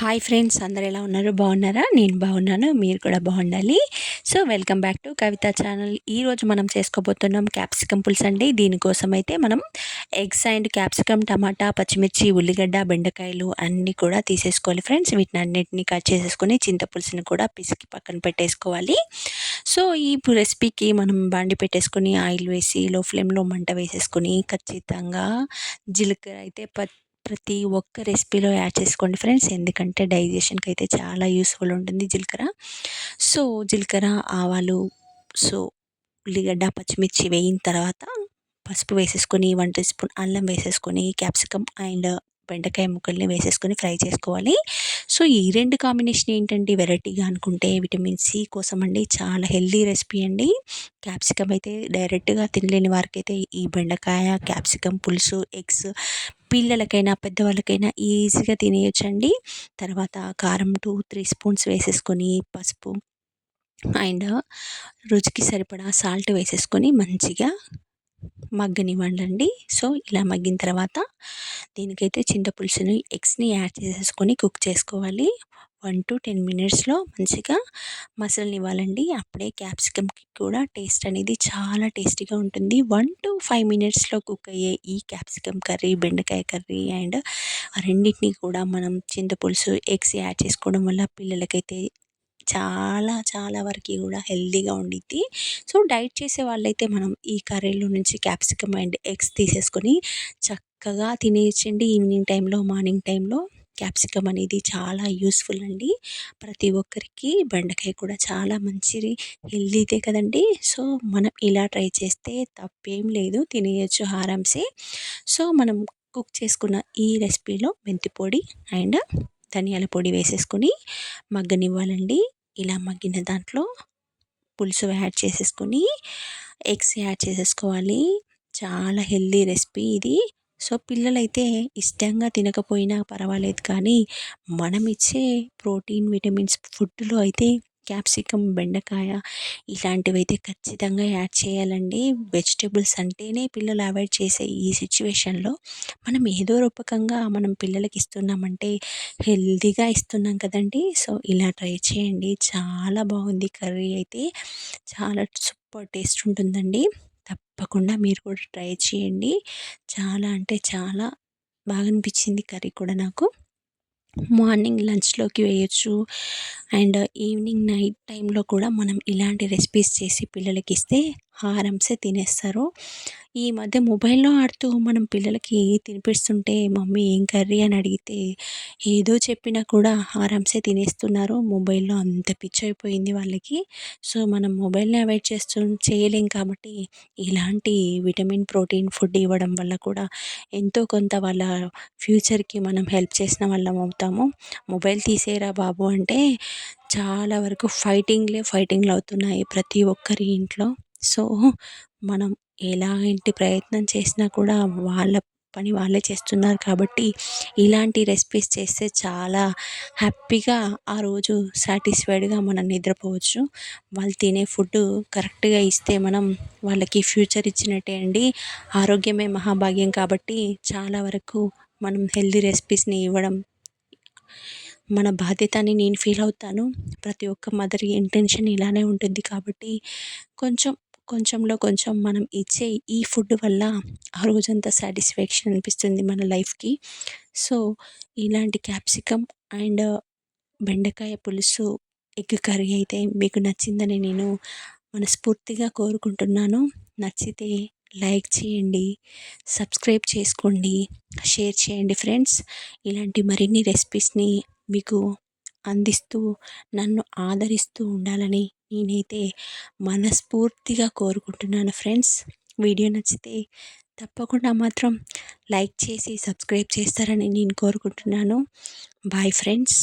Hi friends అందరు ఎలా ఉన్నారు? బాగున్నారా? నేను బాగున్నాను మీరు కూడా బాగుండాలి. So welcome back to Kavitha channel ఈరోజు మనం చేసుకోబోతున్నాం క్యాప్సికమ్ పులుసు అండి. దీనికోసం అయితే మనం ఎగ్స్ అండ్ క్యాప్సికమ్ టమాటా పచ్చిమిర్చి ఉల్లిగడ్డ బెండకాయలు అన్నీ కూడా తీసేసుకోవాలి ఫ్రెండ్స్ వీటిని అన్నింటినీ కట్ చేసేసుకొని చింతపులుసుని కూడా పిసికి పక్కన పెట్టేసుకోవాలి. సో ఈ రెసిపీకి మనం బాండి పెట్టేసుకొని ఆయిల్ వేసి లో ఫ్లేమ్లో మంట వేసేసుకొని ఖచ్చితంగా జీలకర్ర అయితే ప ప్రతి ఒక్క రెసిపీలో యాడ్ చేసుకోండి ఫ్రెండ్స్. ఎందుకంటే డైజెషన్కి అయితే చాలా యూస్ఫుల్ ఉంటుంది జీలకర్ర. సో జీలకర్ర ఆవాలు సో ఉల్లిగడ్డ పచ్చిమిర్చి వేయిన తర్వాత పసుపు వేసేసుకొని వన్ టీ స్పూన్ అల్లం వేసేసుకొని క్యాప్సికమ్ అండ్ బెండకాయ ముక్కల్ని వేసేసుకొని ఫ్రై చేసుకోవాలి. సో ఈ రెండు కాంబినేషన్ ఏంటంటే వెరైటీగా అనుకుంటే విటమిన్ సి కోసం అండి. చాలా హెల్దీ రెసిపీ అండి. క్యాప్సికమ్ అయితే డైరెక్ట్గా తినలేని వారికైతే ఈ బెండకాయ క్యాప్సికమ్ పులుసు ఎగ్స్ పిల్లలకైనా పెద్దవాళ్ళకైనా ఈజీగా తినేయచ్చండి. తర్వాత కారం టూ త్రీ స్పూన్స్ వేసేసుకొని పసుపు అండ్ రుచికి సరిపడా సాల్ట్ వేసేసుకొని మంచిగా మగ్గనివ్వండి సో ఇలా మగ్గిన తర్వాత దీనికైతే చింతపులుసుని ఎగ్స్ని యాడ్ చేసేసుకొని కుక్ చేసుకోవాలి. వన్ టు టెన్ మినిట్స్లో మంచిగా మసలనివ్వాలండి అప్పుడే క్యాప్సికమ్కి కూడా టేస్ట్ అనేది చాలా టేస్టీగా ఉంటుంది. వన్ టు ఫైవ్ మినిట్స్లో కుక్ అయ్యే ఈ క్యాప్సికమ్ కర్రీ బెండకాయ కర్రీ అండ్ రెండింటిని కూడా మనం చింతపులుసు ఎగ్స్ యాడ్ చేసుకోవడం వల్ల పిల్లలకైతే చాలా చాలా వరకు కూడా హెల్తీగా ఉండిద్ది. సో డైట్ చేసే వాళ్ళైతే మనం ఈ కర్రీలో నుంచి క్యాప్సికమ్ అండ్ ఎగ్స్ తీసేసుకొని చక్కగా తినేయచ్చండి ఈవినింగ్ టైంలో మార్నింగ్ టైంలో క్యాప్సికమ్ అనేది చాలా యూస్ఫుల్ అండి. ప్రతి ఒక్కరికి బెండకాయ కూడా చాలా మంచిది హెల్దీదే కదండి. సో మనం ఇలా ట్రై చేస్తే తప్పేం లేదు తినేయచ్చు ఆరామ్సే సో మనం కుక్ చేసుకున్న ఈ రెసిపీలో మెంతి పొడి అండ్ ధనియాల పొడి వేసేసుకొని మగ్గనివ్వాలండి. ఇలా మగ్గిన దాంట్లో పులుసు యాడ్ చేసేసుకొని ఎగ్స్ యాడ్ చేసేసుకోవాలి. చాలా హెల్దీ రెసిపీ ఇది. సో పిల్లలైతే ఇష్టంగా తినకపోయినా పర్వాలేదు కానీ మనం ఇచ్చే ప్రోటీన్ విటమిన్స్ ఫుడ్లో అయితే క్యాప్సికమ్ బెండకాయ ఇలాంటివి అయితే ఖచ్చితంగా యాడ్ చేయాలండి. వెజిటేబుల్స్ అంటేనే పిల్లలు అవాయిడ్ చేసే ఈ సిచ్యువేషన్లో మనం ఏదో రూపకంగా మనం పిల్లలకి ఇస్తున్నామంటే హెల్తీగా ఇస్తున్నాం కదండి. సో ఇలా ట్రై చేయండి. చాలా బాగుంది కర్రీ అయితే. చాలా సూపర్ టేస్ట్ ఉంటుందండి. తప్పకుండా మీరు కూడా ట్రై చేయండి. చాలా అంటే చాలా బాగా అనిపించింది కర్రీ కూడా నాకు. మార్నింగ్ లంచ్లోకి వేయచ్చు. అండ్ ఈవినింగ్ నైట్ టైంలో కూడా మనం ఇలాంటి రెసిపీస్ చేసి పిల్లలకి ఇస్తే ఆరామ్సే తినేస్తారు. ఈ మధ్య మొబైల్లో ఆడుతూ మనం పిల్లలకి తినిపిస్తుంటే మమ్మీ ఏం కర్రీ? అని అడిగితే ఏదో చెప్పినా కూడా ఆరామ్సే తినేస్తున్నారు. మొబైల్లో అంత పిచ్చి అయిపోయింది వాళ్ళకి. సో మనం మొబైల్ని అవాయిడ్ చేస్తూ చేయలేం కాబట్టి ఇలాంటి విటమిన్ ప్రోటీన్ ఫుడ్ ఇవ్వడం వల్ల కూడా ఎంతో కొంత వాళ్ళ ఫ్యూచర్కి మనం హెల్ప్ చేసిన వాళ్ళం అవుతాము. మొబైల్ తీసేరా బాబు అంటే చాలా వరకు ఫైటింగ్లే ఫైటింగ్లు అవుతున్నాయి ప్రతి ఒక్కరి ఇంట్లో. సో మనం ఎలాంటి ప్రయత్నం చేసినా కూడా వాళ్ళ పని వాళ్ళే చేస్తున్నారు కాబట్టి ఇలాంటి రెసిపీస్ చేస్తే చాలా హ్యాపీగా ఆ రోజు సాటిస్ఫైడ్గా మనం నిద్రపోవచ్చు. వాళ్ళు తినే ఫుడ్ కరెక్ట్గా ఇస్తే మనం వాళ్ళకి ఫ్యూచర్ ఇచ్చినట్టే అండి. ఆరోగ్యమే మహాభాగ్యం కాబట్టి చాలా వరకు మనం హెల్దీ రెసిపీస్ని ఇవ్వడం మన బాధ్యత అని నేను ఫీల్ అవుతాను. ప్రతి ఒక్క మదర్ ఇంటెన్షన్ ఇలానే ఉంటుంది కాబట్టి కొంచెం కొంచెంలో కొంచెం మనం ఇచ్చే ఈ ఫుడ్ వల్ల ఆ రోజంతా సాటిస్ఫాక్షన్ అనిపిస్తుంది మన లైఫ్కి. సో ఇలాంటి క్యాప్సికమ్ అండ్ బెండకాయ పులుసు ఎగ్ కర్రీ అయితే మీకు నచ్చిందని నేను మనస్ఫూర్తిగా కోరుకుంటున్నాను. నచ్చితే లైక్ చేయండి సబ్స్క్రైబ్ చేసుకోండి షేర్ చేయండి ఫ్రెండ్స్. ఇలాంటి మరిన్ని రెసిపీస్ని మీకు అందిస్తూ నన్ను ఆదరిస్తూ ఉండాలని నేనైతే మనస్ఫూర్తిగా కోరుకుంటున్నాను ఫ్రెండ్స్. వీడియో నచ్చితే తప్పకుండా మాత్రం లైక్ చేసి సబ్స్క్రైబ్ చేస్తారని నేను కోరుకుంటున్నాను. Bye friends.